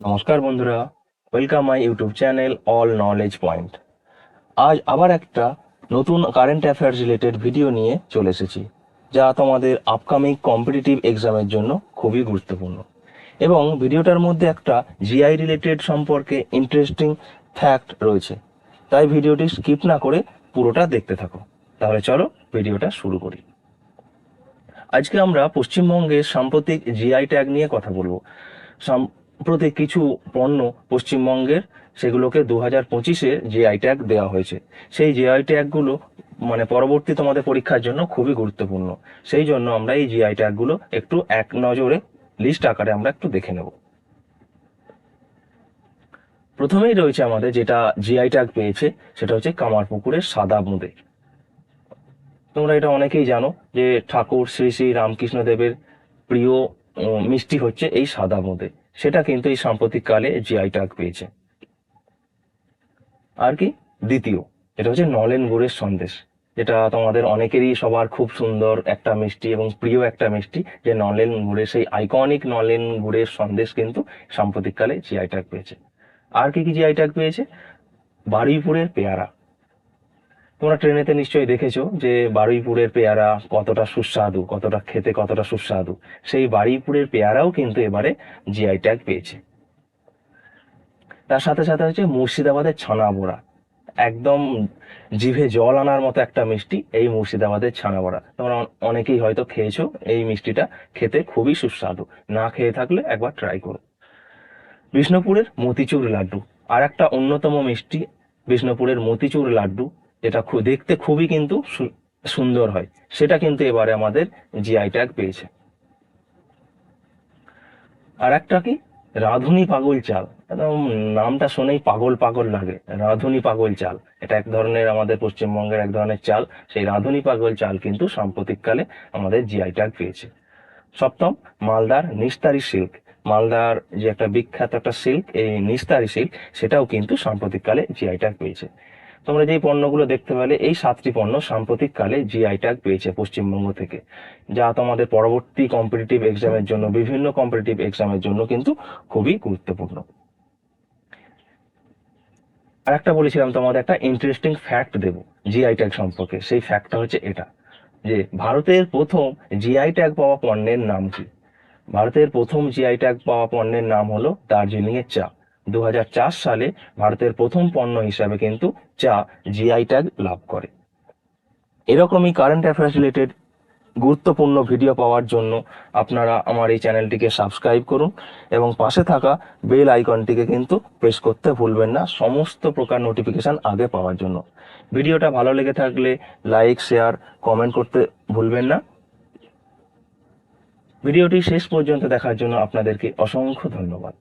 নমস্কার বন্ধুরা welcome my YouTube channel all knowledge point আজ আবার একটা নতুন কারেন্ট অ্যাফেয়ার্স রিলেটেড ভিডিও নিয়ে চলে এসেছি, যা তোমাদের আপকামিং কম্পিটিটিভ এক্সামের জন্য খুবই গুরুত্বপূর্ণ। এবং ভিডিওটার মধ্যে একটা জিআই রিলেটেড সম্পর্কে ইন্টারেস্টিং ফ্যাক্ট রয়েছে, তাই ভিডিওটি স্কিপ না করে পুরোটা দেখতে থাকো। তাহলে চলো ভিডিওটা শুরু করি। আজকে আমরা পশ্চিমবঙ্গের সাম্প্রতিক জিআই ট্যাগ নিয়ে কথা বলব। সাম্প্রতিক কিছু পণ্য পশ্চিমবঙ্গের, সেগুলোকে দু হাজার পঁচিশে জিআই ট্যাগ দেওয়া হয়েছে। সেই জিআই ট্যাগগুলো মানে পরবর্তী তোমাদের পরীক্ষার জন্য খুবই গুরুত্বপূর্ণ। সেই জন্য আমরা এই জিআই ট্যাগগুলো একটু এক নজরে লিস্ট আকারে আমরা একটু দেখে নেব। প্রথমেই রয়েছে আমাদের যেটা জিআই ট্যাগ পেয়েছে, সেটা হচ্ছে কামারপুকুরের সাদা মুদে। তোমরা এটা অনেকেই জানো যে ঠাকুর শ্রী শ্রী রামকৃষ্ণ দেবের প্রিয় মিষ্টি হচ্ছে এই সাদা বোঁদে সেটা কিন্তু এই সাম্প্রতিককালে জিআই ট্যাগ পেয়েছে। আর কি? দ্বিতীয়, এটা হচ্ছে নলেন গুড়ের সন্দেশ। যেটা তোমাদের অনেকেরই সবার খুব সুন্দর একটা মিষ্টি এবং প্রিয় একটা মিষ্টি যে নলেন গুড়ের সেই আইকনিক নলেন গুড়ের সন্দেশ কিন্তু সাম্প্রতিককালে জিআই ট্যাগ পেয়েছে। আর কি কি জিআই ট্যাগ পেয়েছে? বারুইপুরের পেয়ারা। তোমরা ট্রেনেতে নিশ্চয়ই দেখেছ যে বারুইপুরের পেয়ারা কতটা সুস্বাদু, কতটা খেতে কতটা সুস্বাদু। সেই বারুইপুরের পেয়ারাও কিন্তু এবারে জিআই ট্যাগ পেয়েছে। তার সাথে সাথে হচ্ছে মুর্শিদাবাদের ছানা বড়া একদম জিভে জল আনার মতো একটা মিষ্টি এই মুর্শিদাবাদের ছানা বড়া তোমরা অনেকেই হয়তো খেয়েছো এই মিষ্টিটা, খেতে খুবই সুস্বাদু। না খেয়ে থাকলে একবার ট্রাই করো। বিষ্ণুপুরের মতিচুর লাড্ডু। আর একটা অন্যতম মিষ্টি বিষ্ণুপুরের মতিচুর লাড্ডু। যেটা দেখতে খুবই কিন্তু সুন্দর হয়। সেটা কিন্তু এবারে আমাদের জিআই ট্যাগ পেয়েছে। আর একটা কি? রাধুনি পাগল চাল। একদম নামটা শুনেই পাগল পাগল লাগে। রাধুনি পাগল চাল। এটা এক ধরনের আমাদের পশ্চিমবঙ্গের এক ধরনের চাল। সেই রাধুনি পাগল চাল কিন্তু সাম্প্রতিককালে আমাদের জিআই ট্যাগ পেয়েছে। সপ্তম, মালদার নিস্তারি সিল্ক। মালদার যে একটা বিখ্যাত একটা সিল্ক, এই নিস্তারি সিল্ক, সেটাও কিন্তু সাম্প্রতিককালে জিআই ট্যাগ পেয়েছে। তোমরা যেই পণ্যগুলো দেখতে পেলে, এই সাতটি পণ্য সাম্প্রতিককালে জিআই ট্যাগ পেয়েছে পশ্চিমবঙ্গ থেকে, যা তোমাদের পরবর্তী কম্পিটিটিভ এক্সামের জন্য, বিভিন্ন কম্পিটিটিভ এক্সামের জন্য কিন্তু খুবই গুরুত্বপূর্ণ। আর একটা বলেছিলাম তোমাদের, একটা ইন্টারেস্টিং ফ্যাক্ট দেব জিআই ট্যাগ সম্পর্কে, সেই ফ্যাক্টটা হচ্ছে এটা, যে ভারতের প্রথম জিআই ট্যাগ পাওয়া পণ্যের নাম কি? ভারতের প্রথম জিআই ট্যাগ পাওয়া পণ্যের নাম হলো দার্জিলিং এর চা। দু হাজার চার সালে ভারতের প্রথম পণ্য হিসাবে কিন্তু চা জিআই ট্যাগ লাভ করে। এরকমই কারেন্ট অ্যাফেয়ার্স রিলেটেড গুরুত্বপূর্ণ ভিডিও পাওয়ার জন্য আপনারা আমার এই চ্যানেলটিকে সাবস্ক্রাইব করুন এবং পাশে থাকা বেল আইকনটিকে কিন্তু প্রেস করতে ভুলবেন না। সমস্ত প্রকার নোটিফিকেশন আগে পাওয়ার জন্য। ভিডিওটা ভালো লেগে থাকলে লাইক শেয়ার কমেন্ট করতে ভুলবেন না। ভিডিওটি শেষ পর্যন্ত দেখার জন্য আপনাদেরকে অসংখ্য ধন্যবাদ।